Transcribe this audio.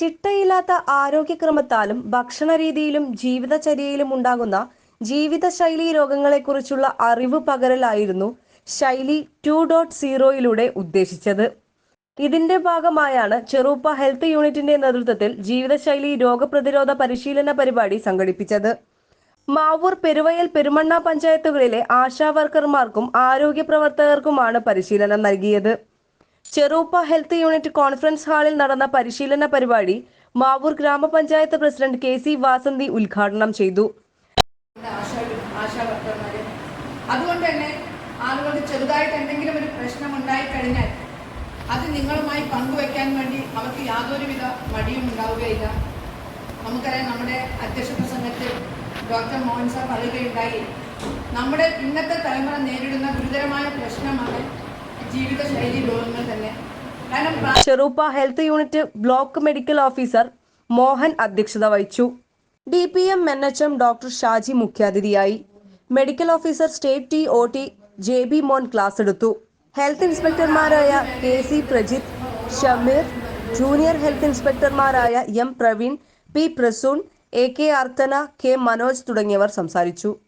ചിട്ടയില്ലാത്ത ആരോഗ്യക്രമത്താലും ഭക്ഷണരീതിയിലും ജീവിതചര്യയിലും ഉണ്ടാകുന്ന ജീവിതശൈലി രോഗങ്ങളെക്കുറിച്ചുള്ള അറിവ് പകരലായിരുന്നു ശൈലി ടു ഡോട്ട് സീറോയിലൂടെ ഉദ്ദേശിച്ചത്. ഇതിന്റെ ഭാഗമായാണ് ചെറുപ്പ ഹെൽത്ത് യൂണിറ്റിന്റെ നേതൃത്വത്തിൽ ജീവിതശൈലി രോഗപ്രതിരോധ പരിശീലന പരിപാടി സംഘടിപ്പിച്ചത്. മാവൂർ പെരുവയൽ പെരുമണ്ണ പഞ്ചായത്തുകളിലെ ആശാ വർക്കർമാർക്കും ആരോഗ്യ പ്രവർത്തകർക്കുമാണ് പരിശീലനം നൽകിയത്. ചെറൂപ്പ ഹെൽത്ത് യൂണിറ്റ് കോൺഫറൻസ് ഹാളിൽ നടന്ന പരിശീലന പരിപാടി മാവൂർ ഗ്രാമപഞ്ചായത്ത് പ്രസിഡന്റ് കെ സി വാസന്തി ഉദ്ഘാടനം ചെയ്തു. അതുകൊണ്ട് തന്നെ ആളുകൾക്ക് ചെറുതായിട്ട് എന്തെങ്കിലും ഒരു പ്രശ്നം ഉണ്ടായി കഴിഞ്ഞാൽ അത് നിങ്ങളുമായി പങ്കുവെക്കാൻ വേണ്ടി അവർക്ക് യാതൊരുവിധ മടിയും ഉണ്ടാവുകയില്ല. നമുക്കറിയാം നമ്മുടെ അധ്യക്ഷ പ്രസംഗത്തിൽ ഡോക്ടർ മോഹൻ സാർ പറയുകയുണ്ടായി നമ്മുടെ ഇന്നത്തെ തലമുറ നേരിടുന്ന ഗുരുതരമായ പ്രശ്നമാണ് ജീവിതശൈലി രോഗങ്ങൾ തന്നെ. ചെറുപ്പ health unit block medical officer Mohan അധ്യക്ഷത വഹിച്ചു. D P M N H M doctor Shaji മുഖ്യാതിഥിയായി. Medical officer state T O T J B Mon class എടുത്തു. Health ഇൻസ്പെക്ടർമാരായ K C Prajith Shameer junior health ഇൻസ്പെക്ടർമാരായ M Praveen P Prasoon A K Arthana K Manoj തുടങ്ങിയവർ സംസാരിച്ചു.